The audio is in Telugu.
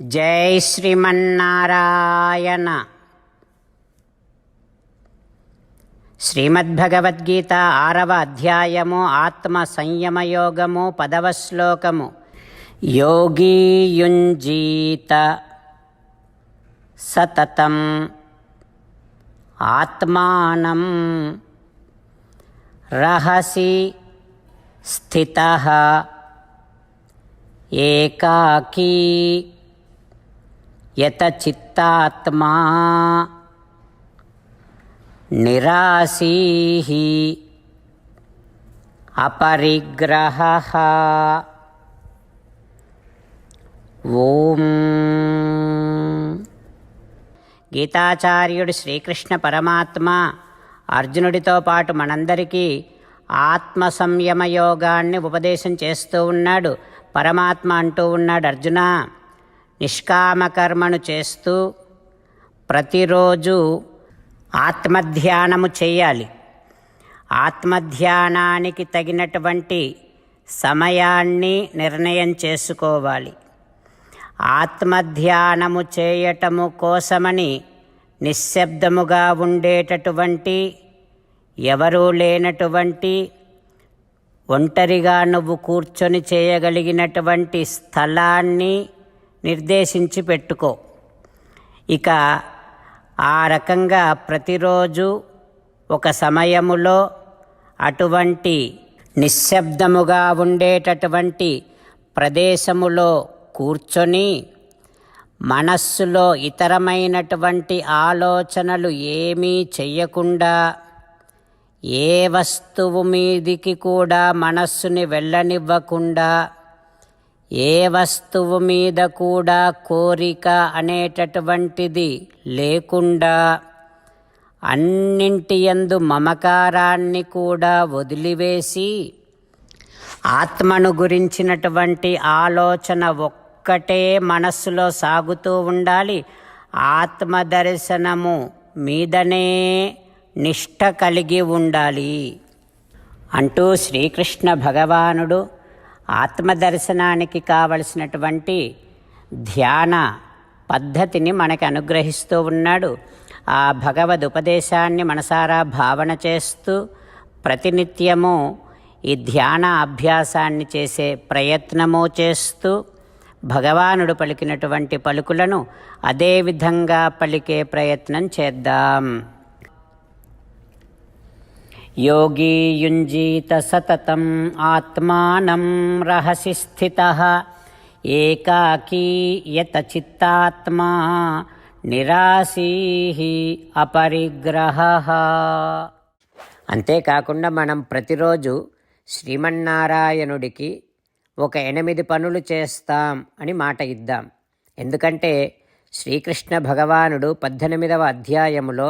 జై శ్రీమన్నారాయణ. శ్రీమద్భగవద్గీత ఆరవ అధ్యాయము ఆత్మ సంయమయోగము పదవ శ్లోకము. యోగీయుంజీత సతతం ఆత్మానం రహసి స్థిత ఏకాకీ యత చిత్తాత్మా నిరాశీ అపరిగ్రహ. ఓం. గీతాచార్యుడు శ్రీకృష్ణ పరమాత్మ అర్జునుడితో పాటు మనందరికీ ఆత్మ సంయమ యోగాన్ని ఉపదేశం చేస్తూ ఉన్నాడు. పరమాత్మ అంటూ ఉన్నాడు అర్జున. నిష్కామకర్మను చేస్తూ ప్రతిరోజు ఆత్మధ్యానము చేయాలి. ఆత్మధ్యానానికి తగినటువంటి సమయాన్ని నిర్ణయం చేసుకోవాలి. ఆత్మధ్యానము చేయటము కోసమని నిశ్శబ్దముగా ఉండేటటువంటి ఎవరూ లేనటువంటి ఒంటరిగా నువ్వు కూర్చొని చేయగలిగినటువంటి స్థలాన్ని నిర్దేశించి పెట్టుకో. ఇక ఆ రకంగా ప్రతిరోజు ఒక సమయములో అటువంటి నిశ్శబ్దముగా ఉండేటటువంటి ప్రదేశములో కూర్చొని మనస్సులో ఇతరమైనటువంటి ఆలోచనలు ఏమీ చెయ్యకుండా ఏ వస్తువు మీదికి కూడా మనస్సుని వెళ్ళనివ్వకుండా ఏ వస్తువు మీద కూడా కోరిక అనేటటువంటిది లేకుండా అన్నింటి యందు మమకారాన్ని కూడా వదిలివేసి ఆత్మను గురించినటువంటి ఆలోచన ఒక్కటే మనస్సులో సాగుతూ ఉండాలి. ఆత్మ దర్శనము మీదనే నిష్ట కలిగి ఉండాలి అంటూ శ్రీకృష్ణ భగవానుడు ఆత్మదర్శనానికి కావలసినటువంటి ధ్యాన పద్ధతిని మనకి అనుగ్రహిస్తూ ఉన్నాడు. ఆ భగవద్ ఉపదేశాన్ని మనసారా భావన చేస్తూ ప్రతినిత్యము ఈ ధ్యాన అభ్యాసాన్ని చేసే ప్రయత్నము చేస్తూ భగవానుడు పలికినటువంటి పలుకులను అదే విధంగా పలికే ప్రయత్నం చేద్దాం. योगी युञ्जीत सततम् आत्मानं रहसि स्थितः एकाकी यत चित्तात्मा నిరాశీః అపరిగ్రహ అంతేకాకుండా మనం ప్రతిరోజు శ్రీమన్నారాయణుడికి ఒక ఎనిమిది పనులు చేస్తాం అని మాట ఇద్దాం ఎందుకంటే శ్రీకృష్ణ భగవానుడు పద్దెనిమిదవ అధ్యాయములో